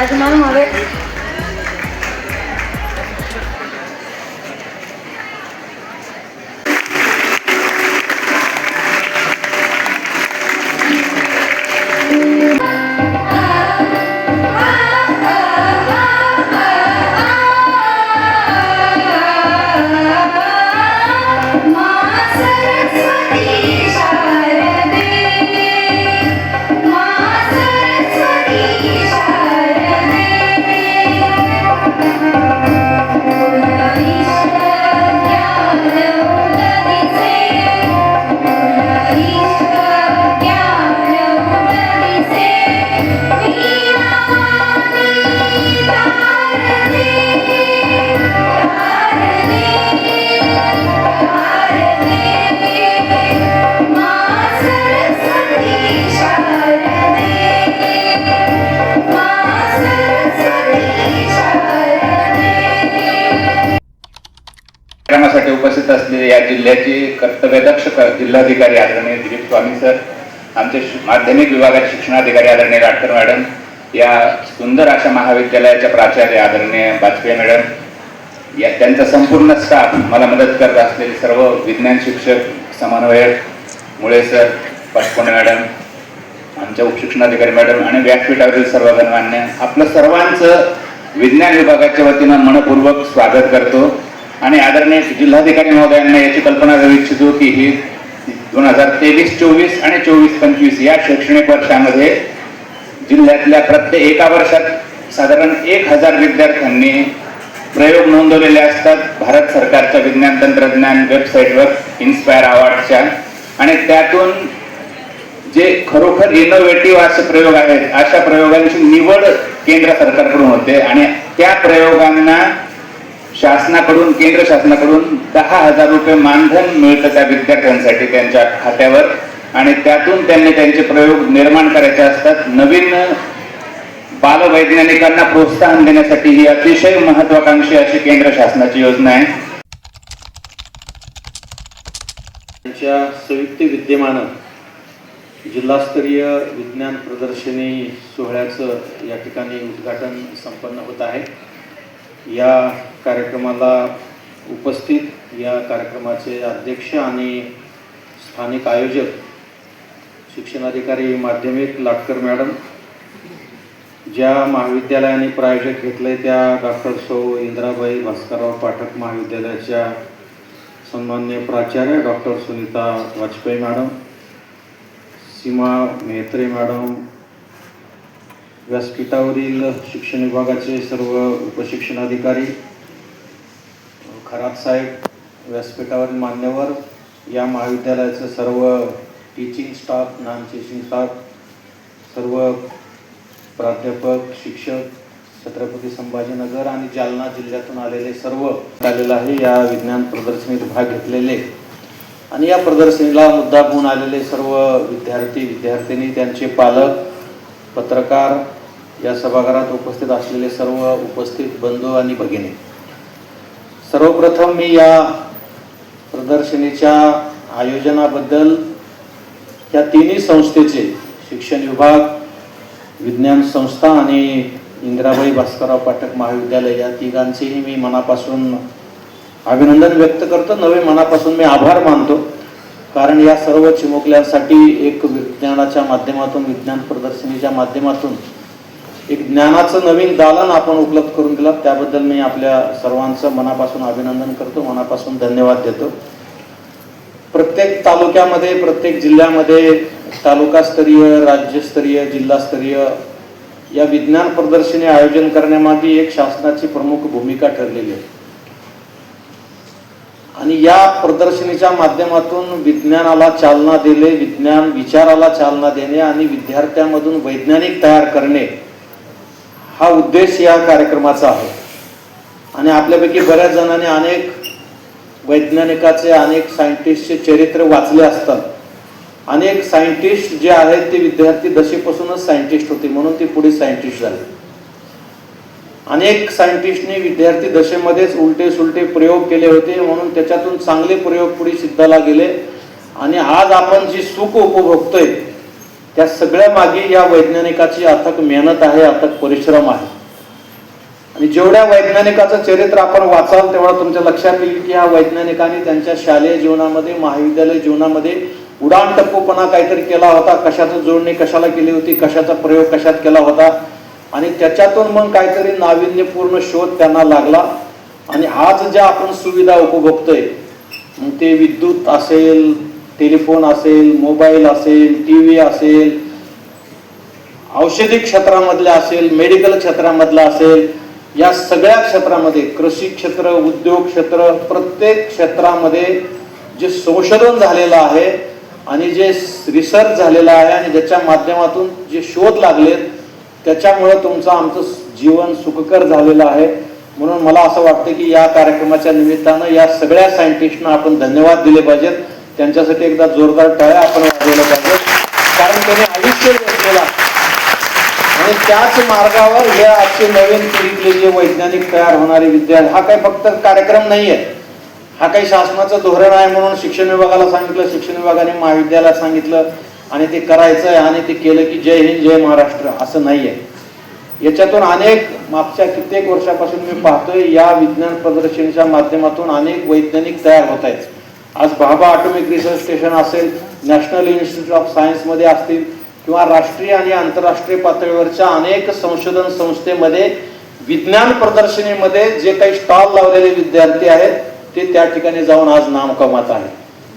त्यांनी व्यासपीठावर जिल्हाधिकारी आदरणीय दिलीप स्वामी सर आमचे माध्यमिक विभागाचे शिक्षणाधिकारी आदरणीय राठकर मॅडम या सुंदर अशा महाविद्यालयाच्या प्राचार्य आदरणीय वाजपेयी मॅडम या त्यांचा संपूर्ण स्टाफ मला मदत करत असलेले सर्व विज्ञान शिक्षक समन्वयक मुळे सर पटकोणे मॅडम आमच्या उपशिक्षणाधिकारी मॅडम आणि व्यासपीठावरील सर्व गणमान्य आपलं सर्वांचं विज्ञान विभागाच्या वतीनं मनपूर्वक स्वागत करतो. आणि आदरणीय जिल्हाधिकारी महोदयांना याची कल्पना देऊ इच्छितो की ही दोन हजार तेवीस चोवीस आणि चोवीस पंचवीस या शैक्षणिक वर्षामध्ये जिल्ह्यातल्या प्रत्येक एका वर्षात साधारण एक हजार विद्यार्थ्यांनी प्रयोग नोंदवलेले असतात. भारत सरकारच्या विज्ञान तंत्रज्ञान वेबसाईटवर इन्स्पायर अवॉर्डच्या आणि त्यातून जे खरोखर इनोव्हेटिव्ह असे प्रयोग आहेत अशा प्रयोगांची निवड केंद्र सरकारकडून होते. आणि त्या प्रयोगांना शासनाकडून केंद्र शासनाकडून दहा हजार रुपये मानधन मिळतं त्या विद्यार्थ्यांसाठी त्यांच्या खात्यावर. आणि त्यातून त्यांनी त्यांचे प्रयोग निर्माण करायचे असतात. नवीन बालवैज्ञानिकांना प्रोत्साहन देण्यासाठी ही अतिशय महत्वाकांक्षी अशी केंद्र शासनाची योजना आहे. त्यांच्या संयुक्त विद्यमानं जिल्हास्तरीय विज्ञान प्रदर्शनी सोहळ्याचं या ठिकाणी उद्घाटन संपन्न होत आहे. या कार्यक्रमाला उपस्थित या कार्यक्रमाचे अध्यक्ष आणि स्थानिक आयोजक शिक्षणाधिकारी माध्यमिक लाटकर मॅडम ज्या महाविद्यालयाने प्रायोजक घेतले त्या डॉक्टर सौ इंदिराबाई भास्करराव पाठक महाविद्यालयाच्या सन्मान्य प्राचार्य doctor Sunita Vajpeyi madam Seema Mehatre madam व्यासपीठावरील शिक्षण विभागाचे सर्व उपशिक्षणाधिकारी खरात साहेब व्यासपीठावरील मान्यवर या महाविद्यालयाचं सर्व teaching staff non teaching staff सर्व प्राध्यापक शिक्षक छत्रपती संभाजीनगर आणि जालना जिल्ह्यातून आलेले सर्व आलेलं आहे. या विज्ञान प्रदर्शनीत भाग घेतलेले. आणि या प्रदर्शनीला मुद्दा होऊन आलेले सर्व विद्यार्थी विद्यार्थिनी त्यांचे पालक पत्रकार या सभागृहात उपस्थित असलेले सर्व उपस्थित बंधू आणि भगिनी. सर्वप्रथम मी या प्रदर्शनीच्या आयोजनाबद्दल या तिन्ही संस्थेचे शिक्षण विभाग विज्ञान संस्था आणि इंदिराबाई भास्करराव पाठक महाविद्यालय या तिघांचेही मी मनापासून अभिनंदन व्यक्त करतो. नवे मनापासून मी आभार मानतो. कारण या सर्व चिमुकल्यांसाठी एक विज्ञानाच्या माध्यमातून विज्ञान प्रदर्शनीच्या माध्यमातून एक ज्ञानाचं नवीन दालन आपण उपलब्ध करून दिलं त्याबद्दल मी आपल्या सर्वांचं मनापासून अभिनंदन करतो मनापासून धन्यवाद देतो. प्रत्येक तालुक्यामध्ये प्रत्येक जिल्ह्यामध्ये तालुकास्तरीय राज्यस्तरीय जिल्हास्तरीय या विज्ञान प्रदर्शनी आयोजन करण्यामागे एक शासनाची प्रमुख भूमिका ठरलेली आहे. आणि या प्रदर्शनीच्या माध्यमातून विज्ञानाला चालना दिले विज्ञान विचाराला चालना देणे आणि विद्यार्थ्यांमधून वैज्ञानिक तयार करणे हा उद्देश या कार्यक्रमाचा आहे. आणि आपल्यापैकी बऱ्याच जणांनी अनेक वैज्ञानिकाचे अनेक सायंटिस्टचे चरित्र वाचले असतात. अनेक सायंटिस्ट जे आहेत ते विद्यार्थी दशेपासूनच सायंटिस्ट होते म्हणून ते पुढे सायंटिस्ट झाले. अनेक सायंटिस्टने विद्यार्थी दशेमध्येच उलटे सुलटे प्रयोग केले होते म्हणून त्याच्यातून चांगले प्रयोग पुढे सिद्धाला गेले. आणि आज आपण जी सुख उपभोगतोय त्या सगळ्या मागे या वैज्ञानिकाची अथक मेहनत आहे अथक परिश्रम आहे. आणि जेवढ्या वैज्ञानिकाचं चरित्र आपण वाचाल तेवढा तुमच्या लक्षात येईल की या वैज्ञानिकांनी त्यांच्या शालेय जीवनामध्ये महाविद्यालय जीवनामध्ये उडाण टप्पूपणा काहीतरी केला होता. कशाचं जोडणी कशाला केली होती कशाचा प्रयोग कशात केला होता? आणि त्याच्यातून मग काहीतरी नाविन्यपूर्ण शोध त्यांना लागला. आणि आज ज्या आपण सुविधा उपभोगतोय ते विद्युत असेल टेलिफोन असेल मोबाईल असेल टी व्ही असेल औषधी क्षेत्रामधल्या असेल मेडिकल क्षेत्रामधला असेल या सगळ्या क्षेत्रामध्ये कृषी क्षेत्र उद्योग क्षेत्र प्रत्येक क्षेत्रामध्ये जे संशोधन झालेलं आहे आणि जे रिसर्च झालेलं आहे आणि ज्याच्या माध्यमातून जे शोध लागलेत त्याच्यामुळे तुमचं आमचं जीवन सुखकर झालेलं आहे. म्हणून मला असं वाटतं की या कार्यक्रमाच्या निमित्तानं या सगळ्या सायंटिस्टना आपण धन्यवाद दिले पाहिजेत. त्यांच्यासाठी एकदा जोरदार टाळ्या आपण वाजवल्या पाहिजे कारण त्यांनी आयुष्य घेतलेला आणि त्याच मार्गावर हे आजचे नवीन पिढीतले जे वैज्ञानिक तयार होणारे विद्यार्थी हा काही फक्त कार्यक्रम नाही आहे हा काही शासनाचं धोरण आहे म्हणून शिक्षण विभागाला सांगितलं शिक्षण विभागाने महाविद्यालयाला सांगितलं आणि ते करायचं आहे आणि ते केलं की जय हिंद जय महाराष्ट्र असं नाही आहे याच्यातून अनेक मागच्या कित्येक वर्षापासून मी पाहतोय या विज्ञान प्रदर्शनीच्या माध्यमातून अनेक वैज्ञानिक तयार होत आहेत. आज भाभा ऑटोमिक रिसर्च स्टेशन असेल नॅशनल इन्स्टिट्यूट ऑफ सायन्समध्ये असतील किंवा राष्ट्रीय आणि आंतरराष्ट्रीय पातळीवरच्या अनेक संशोधन संस्थेमध्ये विज्ञान प्रदर्शनीमध्ये जे काही स्टॉल लावलेले विद्यार्थी आहेत ते त्या ठिकाणी जाऊन आज नाम कमात आहे.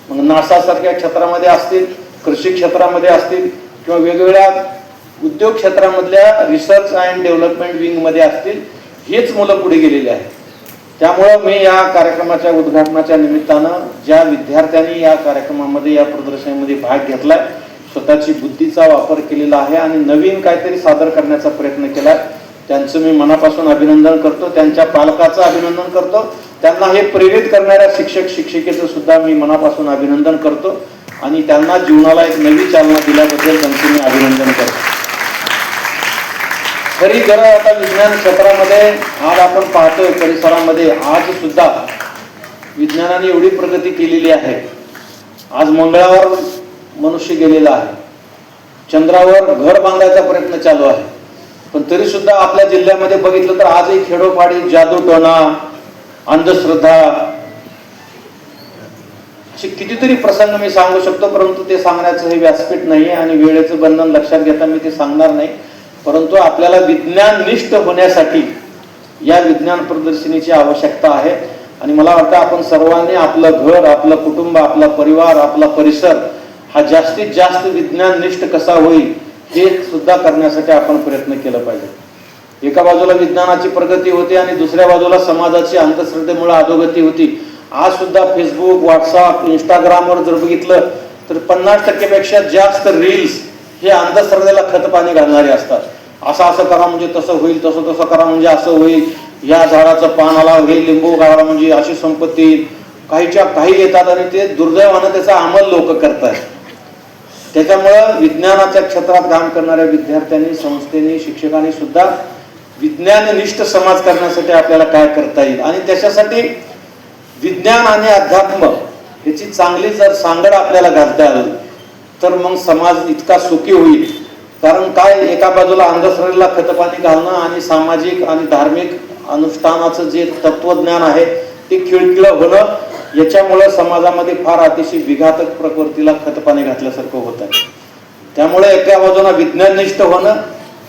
मग नासा सारख्या क्षेत्रामध्ये असतील कृषी क्षेत्रामध्ये असतील किंवा वेगवेगळ्या उद्योग क्षेत्रामधल्या रिसर्च अँड डेव्हलपमेंट विंगमध्ये असतील हेच मुलं पुढे गेलेली आहेत. त्यामुळं मी या कार्यक्रमाच्या उद्घाटनाच्या निमित्तानं ज्या विद्यार्थ्यांनी या कार्यक्रमामध्ये या प्रदर्शनामध्ये भाग घेतलाय स्वतःची बुद्धीचा वापर केलेला आहे आणि नवीन काहीतरी सादर करण्याचा प्रयत्न केलाय त्यांचं मी मनापासून अभिनंदन करतो. त्यांच्या पालकाचं अभिनंदन करतो. त्यांना हे प्रेरित करणाऱ्या शिक्षक शिक्षिकेचं सुद्धा मी मनापासून अभिनंदन करतो. आणि त्यांना जीवनाला एक नवी चालना दिल्याबद्दल त्यांचं मी अभिनंदन करतो. खरी खरं आता विज्ञान क्षेत्रामध्ये आज आपण पाहतोय परिसरामध्ये आज सुद्धा विज्ञानाने एवढी प्रगती केलेली आहे. आज मंगळावर मनुष्य गेलेला आहे. चंद्रावर घर बांधायचा प्रयत्न चालू आहे. पण तरी सुद्धा आपल्या जिल्ह्यामध्ये बघितलं तर आजही खेडोपाडी जादूटोणा अंधश्रद्धा असे कितीतरी प्रसंग मी सांगू शकतो परंतु ते सांगण्याचं हे व्यासपीठ नाही आणि वेळेचं बंधन लक्षात घेता मी ते सांगणार नाही. परंतु आपल्याला विज्ञाननिष्ठ होण्यासाठी या विज्ञान प्रदर्शनीची आवश्यकता आहे. आणि मला वाटतं आपण सर्वांनी आपलं घर आपलं कुटुंब आपला परिवार आपला परिसर हा जास्तीत जास्त विज्ञाननिष्ठ कसा होईल हे सुद्धा करण्यासाठी आपण प्रयत्न केला पाहिजे. एका बाजूला विज्ञानाची प्रगती होती आणि दुसऱ्या बाजूला समाजाची अंधश्रद्धेमुळे अधोगती होती. आज सुद्धा फेसबुक व्हॉट्सअप इंस्टाग्रामवर जर बघितलं तर पन्नास टक्केपेक्षा जास्त रील्स हे अंधश्रद्धेला खतपाणी घालणारे असतात. असं असं करा म्हणजे तसं होईल तसं तसं करा म्हणजे असं होईल. या झाडाचं पान आला हे लिंबू गाळा म्हणजे अशी संपत्ती येईल. काहीच्या काही येतात आणि ते दुर्दैवानं त्याचा अंमल लोक करतात त्याच्यामुळं विज्ञानाच्या क्षेत्रात काम करणाऱ्या विद्यार्थ्यांनी संस्थेनी शिक्षकांनी सुद्धा विज्ञाननिष्ठ समाज करण्यासाठी आपल्याला काय करता येईल? आणि त्याच्यासाठी विज्ञान आणि अध्यात्म याची चांगली जर सांगड आपल्याला घालता आली तर मग समाज इतका सुखी होईल. कारण काय एका बाजूला अंधश्रद्धेला खतपाणी घालणं आणि सामाजिक आणि धार्मिक अनुष्ठानाचं जे तत्वज्ञान आहे ते खिळखिळ होणं याच्यामुळं समाजामध्ये फार अतिशय विघातक प्रकृतीला खतपाणी घातल्यासारखं होत आहे. त्यामुळे एका बाजूनं विज्ञाननिष्ठ होणं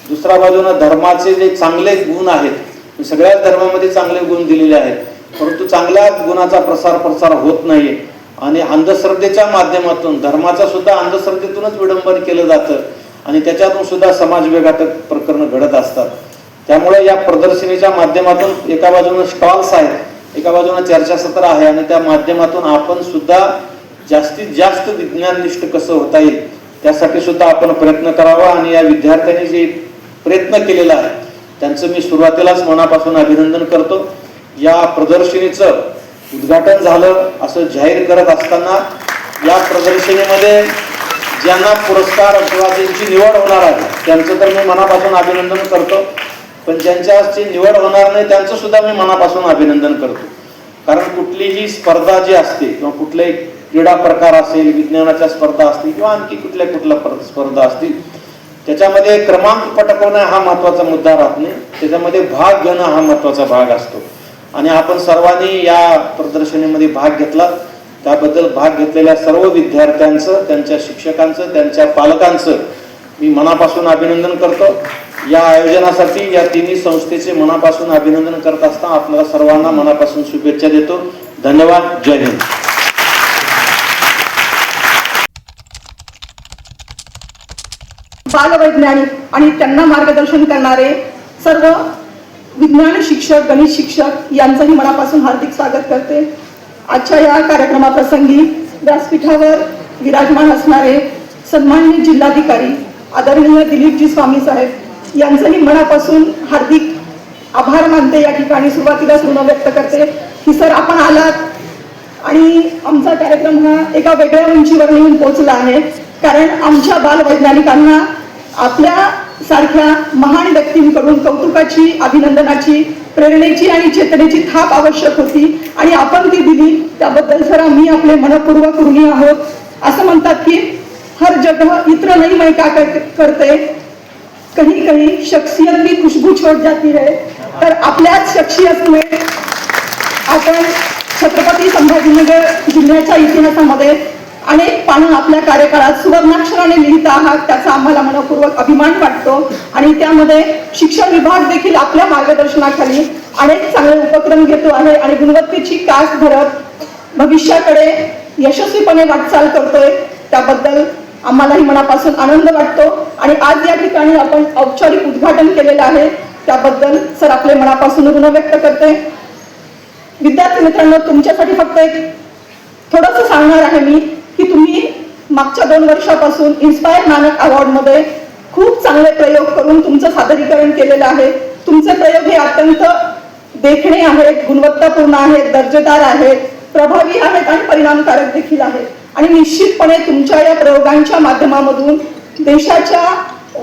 दुसऱ्या बाजूनं धर्माचे जे चांगले गुण आहेत सगळ्याच धर्मामध्ये चांगले गुण दिलेले आहेत परंतु चांगल्या गुणाचा प्रसार प्रसार होत नाहीये. आणि अंधश्रद्धेच्या माध्यमातून धर्माचा सुद्धा अंधश्रद्धेतूनच विडंबन केलं जातं. आणि त्याच्यातून सुद्धा समाज विघातक प्रकरण घडत असतात. त्यामुळे या प्रदर्शनीच्या माध्यमातून एका बाजूनं स्टॉल्स आहेत एका बाजूनं चर्चासत्र आहे आणि त्या माध्यमातून आपण सुद्धा जास्तीत जास्त विज्ञाननिष्ठ कसं होता येईल त्यासाठी सुद्धा आपण प्रयत्न करावा आणि या विद्यार्थ्यांनी जे प्रयत्न केलेला आहे त्यांचं मी सुरुवातीलाच मनापासून अभिनंदन करतो. या प्रदर्शनीचं उद्घाटन झालं असं जाहीर करत असताना या प्रदर्शनीमध्ये ज्यांना पुरस्कार किंवा निवड होणार आहे त्यांचं तर मी मनापासून अभिनंदन करतो. पण ज्यांच्याची निवड होणार नाही त्यांचं सुद्धा मी मनापासून अभिनंदन करतो. कारण कुठलीही स्पर्धा जी असते किंवा कुठलाही क्रीडा प्रकार असेल विज्ञानाच्या स्पर्धा असतील किंवा आणखी कुठल्या कुठल्या पर- स्पर्धा असतील त्याच्यामध्ये क्रमांक पटकवणं हा महत्त्वाचा मुद्दा राहत नाही. त्याच्यामध्ये भाग घेणं हा महत्त्वाचा भाग असतो. आणि आपण सर्वांनी या प्रदर्शनीमध्ये भाग घेतला त्याबद्दल भाग घेतलेल्या सर्व विद्यार्थ्यांचं त्यांच्या शिक्षकांचं त्यांच्या पालकांचं मी मनापासून अभिनंदन करतो. या आयोजनासाठी या तिन्ही संस्थेचे मनापासून अभिनंदन करत असताना आपल्याला सर्वांना मनापासून शुभेच्छा देतो. धन्यवाद. जय हिंद. बालवैज्ञानिक आणि त्यांना मार्गदर्शन करणारे सर्व विज्ञान शिक्षक गणित शिक्षक यांचंही मनापासून हार्दिक स्वागत करते. आजच्या या कार्यक्रमाप्रसंगी व्यासपीठावर विराजमान असणारे सन्माननीय जिल्हाधिकारी आदरणीय दिलीपजी स्वामी साहेब यांचंही मनापासून हार्दिक आभार मानते या ठिकाणी. सुरुवातीला ऋण व्यक्त करते. की सर आपण आलात आणि आमचा कार्यक्रम हा एका वेगळ्या उंचीवर येऊन पोहोचला आहे. कारण आमच्या बालवैज्ञानिकांना आपल्या सारख्या महान व्यक्तींकडून कौतुकाची अभिनंदनाची प्रेरणेची आणि चेतनेची थाप आवश्यक होती आणि आपण ती दिली. त्याबद्दल सर आम्ही आपले मनपूर्वक ऋणी आहोत. असं म्हणतात की हर जगह इतर नाही मैं का करते? कहीं कहीं शख्सियत भी खुशबू छोड़ जाती है तर आपल्याच शख्सियतमुळे आपण छत्रपती संभाजीनगर जिल्ह्याच्या इतिहासामध्ये अनेक पानं आपल्या कार्यकाळात सुवर्णाक्षराने लिहित आहात त्याचा आम्हाला मनपूर्वक अभिमान वाटतो. आणि त्यामध्ये शिक्षण विभाग देखील आपल्या मार्गदर्शनाखाली अनेक चांगले उपक्रम घेतो आहे आणि गुणवत्तेची कास धरत भविष्याकडे यशस्वीपणे वाटचाल करतोय. त्याबद्दल आम्हालाही मनापासून आनंद वाटतो. आणि आज या ठिकाणी आपण औपचारिक उद्घाटन केलेलं आहे. त्याबद्दल सर आपले मनापासून ऋण व्यक्त करते. विद्यार्थी मित्रांनो तुमच्यासाठी फक्त एक थोडंसं सांगणार आहे मी. की तुम्ही मागच्या दोन वर्षापासून इन्स्पायर नानक अवॉर्डमध्ये खूप चांगले प्रयोग करून तुमचं सादरीकरण केलेलं आहे. तुमचे प्रयोग हे अत्यंत देखणे आहेत गुणवत्तापूर्ण आहेत दर्जेदार आहेत प्रभावी आहेत आणि परिणामकारक देखील आहेत. आणि निश्चितपणे तुमच्या या प्रयोगांच्या माध्यमामधून देशाच्या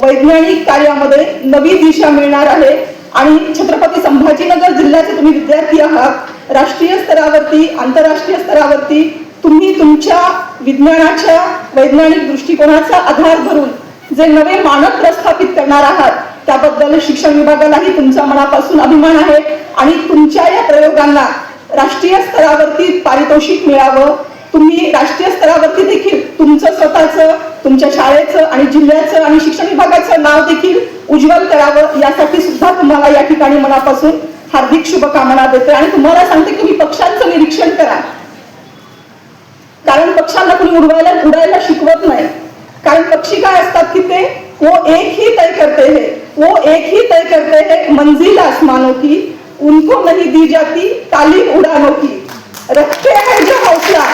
वैज्ञानिक कार्यामध्ये नवी दिशा मिळणार आहे. आणि छत्रपती संभाजीनगर जिल्ह्याचे तुम्ही विद्यार्थी आहात. राष्ट्रीय स्तरावरती आंतरराष्ट्रीय स्तरावरती तुम्ही तुमच्या विज्ञानाच्या वैज्ञानिक दृष्टिकोनाचा आधार धरून जे नवे मानक प्रस्थापित करणार आहात त्याबद्दल शिक्षण विभागालाही तुमच्या मनापासून अभिमान आहे आणि तुमच्या या प्रयोगांना राष्ट्रीय स्तरावरती पारितोषिक मिळावं. तुम्ही राष्ट्रीय स्तरावरती देखील तुमचं स्वतःचं तुमच्या शाळेचं आणि जिल्ह्याचं आणि शिक्षण विभागाचं नाव देखील उज्ज्वल करावं यासाठी सुद्धा तुम्हाला या ठिकाणी मनापासून हार्दिक शुभकामना देते. आणि तुम्हाला सांगते की तुम्ही पक्षांचं निरीक्षण करा. कारण पक्षांना कुणी उडवायला उडायला शिकवत नाही. कारण पक्षी काय असतात की ते वो एक ही तय करते हैं वो एक ही तय करते हैं मंजिल आसमानों की उनको नहीं दी जाती तालीम उड़ानों की। रखते हैं जो हौसला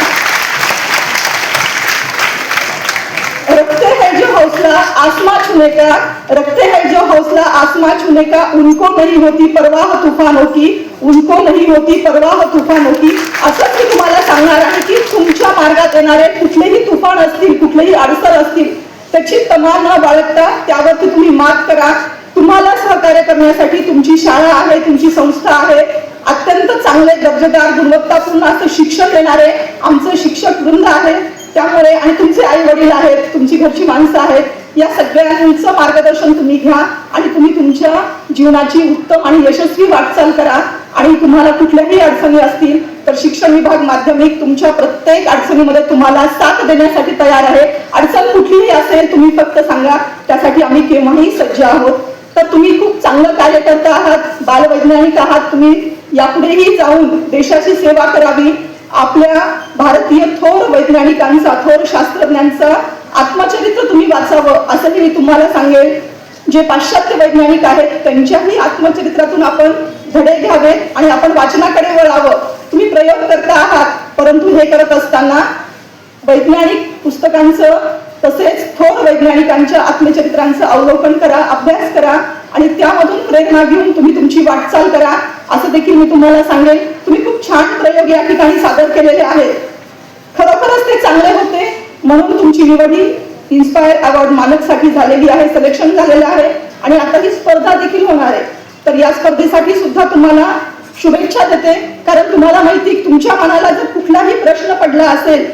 हौसला आसमां छूने का रखते हैं जो हौसला आसमां छूने का उनको नहीं होती परवाह तूफानों की उनको नहीं होती परवाह तूफानों की। असंच मी तुम्हाला सांगणार आहे की तुमच्या मार्गात येणारे कुठलेही तुफान असतील कुठलेही अडसर असतील त्याची तमा न बाळगता त्यावरती तुम्ही मात करा. तुम्हाला सहकार्य करण्यासाठी तुमची शाळा आहे तुमची संस्था आहे. अत्यंत चांगले दर्जेदार गुणवत्तापूर्ण असं शिक्षण देणारे आमचं शिक्षक वृंद आहे. त्यामुळे आणि तुमचे आई वडील आहेत तुमची घरची माणसं आहेत या सगळ्यांचं मार्गदर्शन तुम्ही घ्या आणि तुम्ही तुमच्या जीवनाची उत्तम आणि यशस्वी वाटचाल करा. आणि तुम्हाला कुठल्याही अडचणी असतील तर शिक्षण विभाग माध्यमिक तुमच्या प्रत्येक अडचणीमध्ये तुम्हाला साथ देण्यासाठी तयार आहे. अडचण कुठलीही असेल तुम्ही फक्त सांगा त्यासाठी आम्ही केव्हाही सज्ज आहोत. तर तुम्ही खूप चांगलं कार्य करता आहात बालवैज्ञानिक आहात तुम्ही यापुढेही जाऊन देशाची सेवा करावी. आपल्या भारतीय थोर वैज्ञानिकांचा थोर शास्त्रज्ञांचा आत्मचरित्र तुम्ही वाचावं असंही मी तुम्हाला सांगेन. जे पाश्चात्य वैज्ञानिक आहेत त्यांच्याही आत्मचरित्रातून आपण धडे घ्यावेत आणि आपण वाचनाकडे वळावं. तुम्ही प्रयोग करता आहात परंतु हे करत असताना वैज्ञानिक पुस्तकांचं तसेच थोर वैज्ञानिकांच्या आत्मचरित्रांचं अवलोकन करा अभ्यास करा आणि त्यामधून प्रेरणा घेऊन तुम्ही तुमची वाटचाल करा. असं देखील मी तुम्हाला सांगेन तुम्ही खूप छान प्रयोग या ठिकाणी सादर केलेले आहेत. खरोखरच ते चांगले होते म्हणून तुमची निवड ही इन्स्पायर अवॉर्ड मानकसाठी झालेली आहे सिलेक्शन झालेलं आहे आणि आता ही स्पर्धा देखील होणार आहे. तर या स्पर्धेसाठी सुद्धा तुम्हाला शुभेच्छा देते कारण तुम्हाला माहिती तुमच्या मनाला जर कुठलाही प्रश्न पडला असेल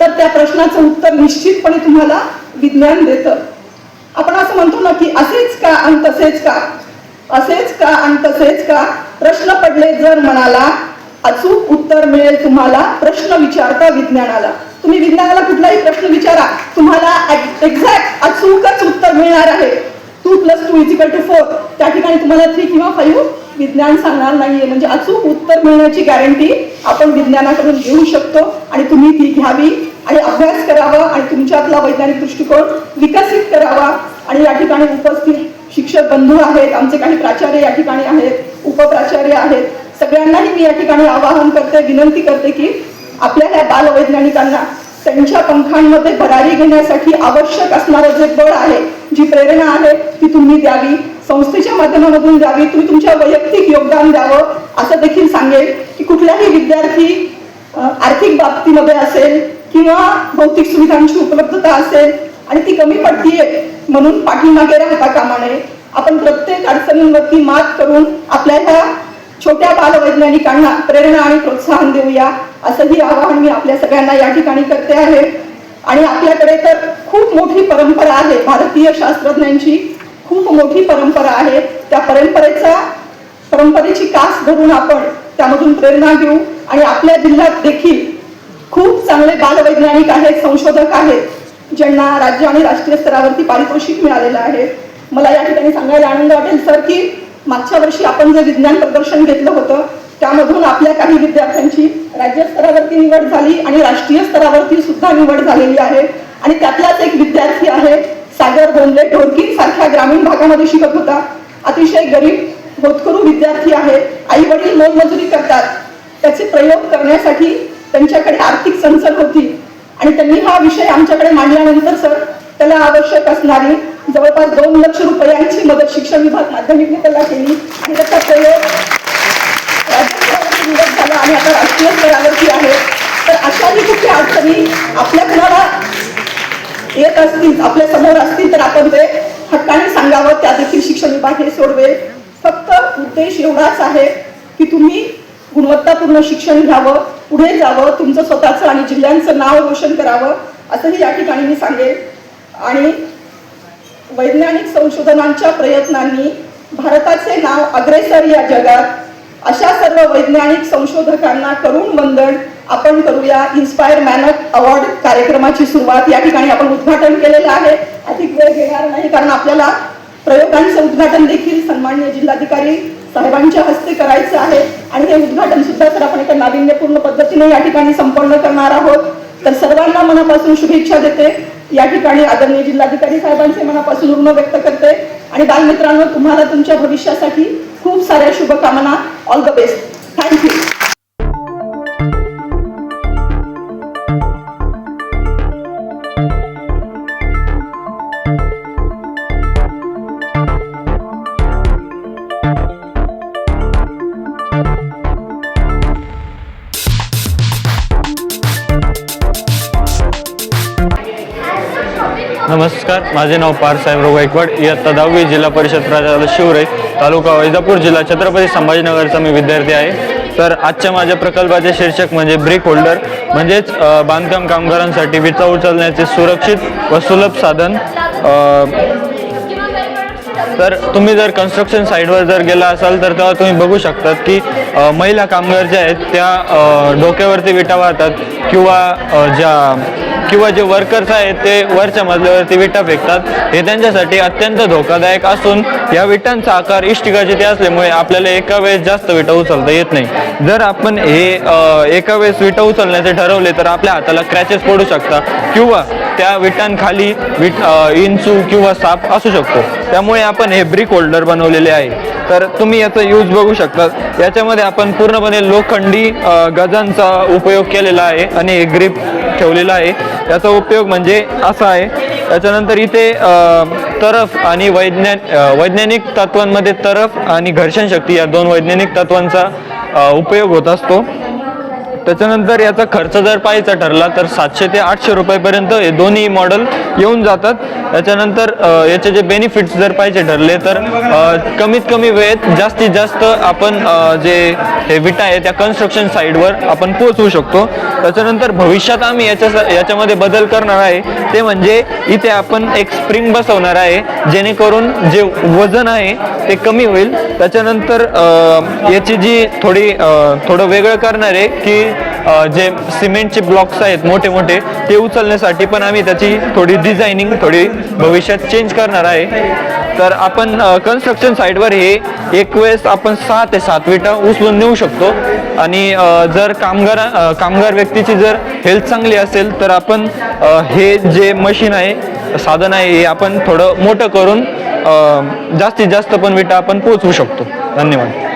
तर त्या प्रश्नाचं उत्तर निश्चितपणे तुम्हाला विज्ञान देतं. आपण असं म्हणतो ना की असेच का आणि तसेच का? असेच का आणि तसेच का? प्रश्न पडले जर मनाला अचूक उत्तर मिळेल तुम्हाला प्रश्न विचारता विज्ञानाला. तुम्ही विज्ञानाला कुठलाही प्रश्न विचारा तुम्हाला एक्झॅक्ट अचूकच उत्तर मिळणार आहे. Two plus two is equal to four त्या ठिकाणी तुम्हाला थ्री किंवा फाईव्ह विज्ञान सांगणार नाहीये. म्हणजे अचूक उत्तर मिळण्याची गॅरंटी आपण विज्ञानाकडून घेऊ शकतो आणि तुम्ही ती घ्यावी आणि अभ्यास करावा आणि तुमच्यातला वैज्ञानिक दृष्टिकोन विकसित करावा. आणि या ठिकाणी उपस्थित शिक्षक बंधू आहेत आमचे काही प्राचार्य या ठिकाणी आहेत उपप्राचार्य आहेत. सगळ्यांनाही मी या ठिकाणी आवाहन करते विनंती करते की आपल्या ह्या बालवैज्ञानिकांना त्यांच्या पंखांमध्ये भरारी घेण्यासाठी आवश्यक असणारं जे बळ आहे जी प्रेरणा आहे ती तुम्ही द्यावी. संस्थेच्या माध्यमामधून द्यावी. तुम्ही तुमच्या वैयक्तिक योगदान द्यावं असं देखील सांगेल की कुठल्याही विद्यार्थी आर्थिक बाबतीमध्ये असेल किंवा भौतिक सुविधांची उपलब्धता असेल आणि ती कमी पडतीये म्हणून पाठीमागे राहता कामा नये. आपण प्रत्येक अडचणींवरती मात करून आपल्या ह्या छोट्या बालवैज्ञानिकांना प्रेरणा आणि प्रोत्साहन देऊया असंही आवाहन मी आपल्या सगळ्यांना या ठिकाणी करते आहे. आणि आपल्याकडे तर खूप मोठी परंपरा आहे भारतीय शास्त्रज्ञांची खूप मोठी परंपरा आहे. त्या परंपरेचा परंपरेची कास धरून आपण त्यामधून प्रेरणा घेऊ आणि आपल्या जिल्ह्यात देखील खूप चांगले बालवैज्ञानिक आहेत संशोधक आहेत ज्यांना राज्य आणि राष्ट्रीय स्तरावरती पारितोषिक मिळालेलं आहे. मला या ठिकाणी सांगायला आनंद वाटेल सर की मागच्या वर्षी आपण जे विज्ञान प्रदर्शन घेतलं होतं त्यामधून आपल्या काही विद्यार्थ्यांची राज्यस्तरावरती निवड झाली आणि राष्ट्रीय स्तरावरती सुद्धा निवड झालेली आहे. आणि त्यातलाच एक विद्यार्थी आहे सागर बोंडले ढोरकी सारख्या ग्रामीण भागामध्ये शिकत होता. अतिशय गरीब होतकरू विद्यार्थी आहे. आई वडील मोलमजुरी करतात. त्याचे प्रयोग करण्यासाठी त्यांच्याकडे आर्थिक चणचण होती. आणि त्यांनी हा विषय आमच्याकडे मांडल्यानंतर सर त्याला आवश्यक असणारी जवळपास दोन लक्ष रुपयांची मदत शिक्षण विभाग माध्यमिक त्याला केली. आणि त्याचा प्रयोग झाला आणि आता राष्ट्रीय स्तरावरती आहे. तर अशाही कुठल्या अडचणी आपल्या कुणाला येत असतील आपल्यासमोर असतील तर आपण ते हक्काने सांगावं. त्या देखील शिक्षण विभाग हे सोडवेल. फक्त उद्देश एवढाच आहे की तुम्ही गुणवत्तापूर्ण शिक्षण घ्यावं पुढे जावं तुमचं स्वतःचं आणि जिल्ह्यांचं नाव रोशन करावं असंही या ठिकाणी मी सांगेल. आणि वैज्ञानिक संशोधनांच्या प्रयत्नांनी भारताचे नाव अग्रेसर या जगात अशा सर्व वैज्ञानिक संशोधकांना करून वंदन आपण करूया इन्स्पायर ऑफ अवॉर्ड कार्यक्रमाची सुरुवात. या ठिकाणी आपण उद्घाटन केलेलं आहे. अधिक वेळ घेणार नाही कारण आपल्याला प्रयोगांचं उद्घाटन देखील सन्माननीय जिल्हाधिकारी साहेबांच्या हस्ते करायचं आहे. आणि हे उद्घाटन सुद्धा तर आपण एका नाविन्यपूर्ण पद्धतीने या ठिकाणी संपन्न करणार आहोत. तर सर्वांना मनापासून शुभेच्छा देते. या ठिकाणी आदरणीय जिल्हाधिकारी साहेबांचे मनापासून ऋण व्यक्त करते आणि बालमित्रांनो तुम्हाला तुमच्या भविष्यासाठी खूप साऱ्या शुभकामना. ऑल द बेस्ट थँक्यू नमस्कार माझे नाव पारसाहेबराव गायकवाड इयत्ता दहावी जिल्हा परिषद प्राचार्य शिवरे तालुका वैजापूर जिल्हा छत्रपती संभाजीनगरचा मी विद्यार्थी आहे. तर आजच्या माझ्या प्रकल्पाचे शीर्षक म्हणजे ब्रिक होल्डर म्हणजेच बांधकाम कामगारांसाठी विटा उचलण्याचे सुरक्षित व सुलभ साधन तर तुम्ही जर कन्स्ट्रक्शन साईटवर जर गेला असाल तर तेव्हा तुम्ही बघू शकतात की महिला कामगार ज्या आहेत त्या डोक्यावरती विटा वाहतात किंवा ज्या किंवा जे वर्कर्स आहेत ते वरच्या मजल्यावरती विटा फेकतात. हे त्यांच्यासाठी अत्यंत धोकादायक असून या विटांचा आकार इष्टिकाचे ते असल्यामुळे आपल्याला एका वेळेस जास्त विटा उचलता येत नाही. जर आपण हे एका वेळेस विटा उचलण्याचे ठरवले तर आपल्या हाताला क्रॅचेस पडू शकतात किंवा त्या विटांखाली विट इंचू किंवा साप असू शकतो. त्यामुळे आपण हे ब्रिक होल्डर बनवलेले आहे. तर तुम्ही याचा यूज बघू शकता याच्यामध्ये आपण पूर्णपणे लोखंडी गजांचा उपयोग केलेला आहे आणि हे ग्रीप ठेवलेला आहे. याचा उपयोग म्हणजे असा आहे. त्याच्यानंतर इथे तरफ आणि वैज्ञान वैज्ञानिक तत्वांमध्ये तरफ आणि घर्षण शक्ती या दोन वैज्ञानिक तत्वांचा उपयोग होत असतो. त्याच्यानंतर याचा खर्च जर पाहायचा ठरला तर सातशे ते आठशे रुपयेपर्यंत हे दोन्ही मॉडेल येऊन जातात. त्याच्यानंतर याचे जे बेनिफिट्स जर पाहिजे ठरले तर कमीत कमी वेळेत जास्तीत जास्त आपण जे हे विटा आहे त्या कन्स्ट्रक्शन साईडवर आपण पोहोचवू शकतो. त्याच्यानंतर भविष्यात आम्ही याच्या याच्यामध्ये बदल करणार आहे. ते म्हणजे इथे आपण एक स्प्रिंग बसवणार आहे जेणेकरून जे वजन आहे ते कमी होईल. त्याच्यानंतर याची जी थोडी थोडं वेगळं करणार आहे की जे सिमेंटचे ब्लॉक्स आहेत मोठे मोठे ते उचलण्यासाठी पण आम्ही त्याची थोडी डिझायनिंग थोडी भविष्यात चेंज करणार आहे. तर आपण कन्स्ट्रक्शन साईटवर हे एक वेळेस आपण सहा ते सात विटा उचलून नेऊ शकतो. आणि जर कामगार कामगार व्यक्तीची जर हेल्थ चांगली असेल तर आपण हे जे मशीन आहे साधन आहे हे आपण थोडं मोठं करून जास्तीत जास्त पण विटा आपण पोचवू शकतो. धन्यवाद.